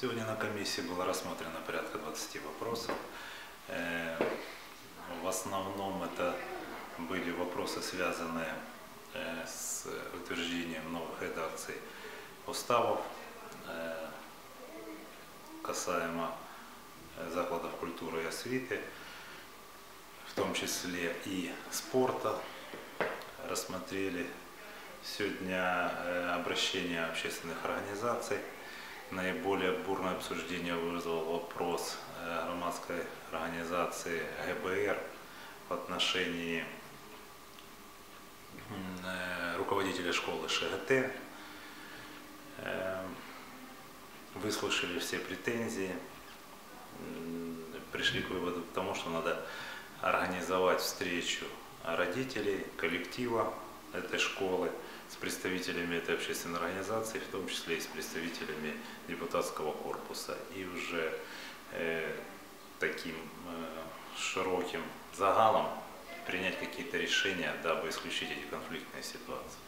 Сегодня на комиссии было рассмотрено порядка 20 вопросов. Э, В основном это были вопросы, связанные э, с утверждением новых редакций уставов э, касаемо закладов культуры и освіти, в том числе и спорта. Рассмотрели сегодня обращение общественных организаций. Наиболее бурное обсуждение вызвал вопрос э, громадской организации ГБР в отношении э, руководителя школы ШГТ. Э, Выслушали все претензии, пришли к выводу к тому, что надо организовать встречу родителей, коллектива этой школы с представителями этой общественной организации, в том числе и с представителями депутатского корпуса. И уже э, таким э, широким загалом принять какие-то решения, дабы исключить эти конфликтные ситуации.